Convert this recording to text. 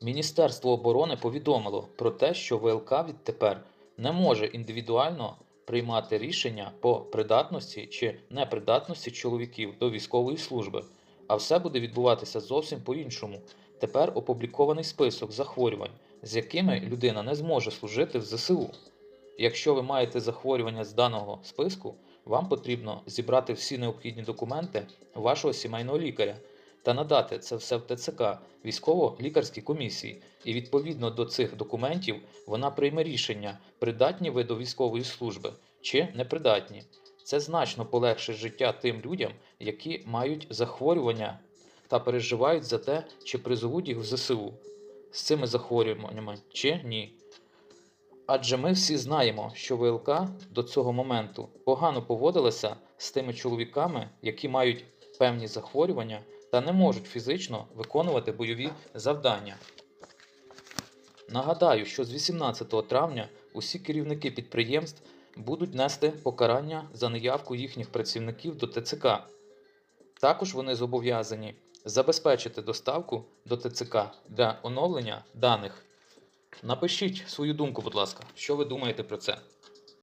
Міністерство оборони повідомило про те, що ВЛК відтепер не може індивідуально приймати рішення по придатності чи непридатності чоловіків до військової служби, а все буде відбуватися зовсім по-іншому. Тепер опублікований список захворювань, з якими людина не зможе служити в ЗСУ. Якщо ви маєте захворювання з даного списку, вам потрібно зібрати всі необхідні документи вашого сімейного лікаря та надати це все в ТЦК військово-лікарській комісії, і відповідно до цих документів вона прийме рішення, придатні ви до військової служби чи непридатні. Це значно полегшить життя тим людям, які мають захворювання та переживають за те, чи призовуть їх в ЗСУ з цими захворюваннями чи ні. Адже ми всі знаємо, що ВЛК до цього моменту погано поводилася з тими чоловіками, які мають певні захворювання та не можуть фізично виконувати бойові завдання. Нагадаю, що з 18 травня усі керівники підприємств будуть нести покарання за неявку їхніх працівників до ТЦК. Також вони зобов'язані забезпечити доставку до ТЦК для оновлення даних. Напишіть свою думку, будь ласка, що ви думаєте про це.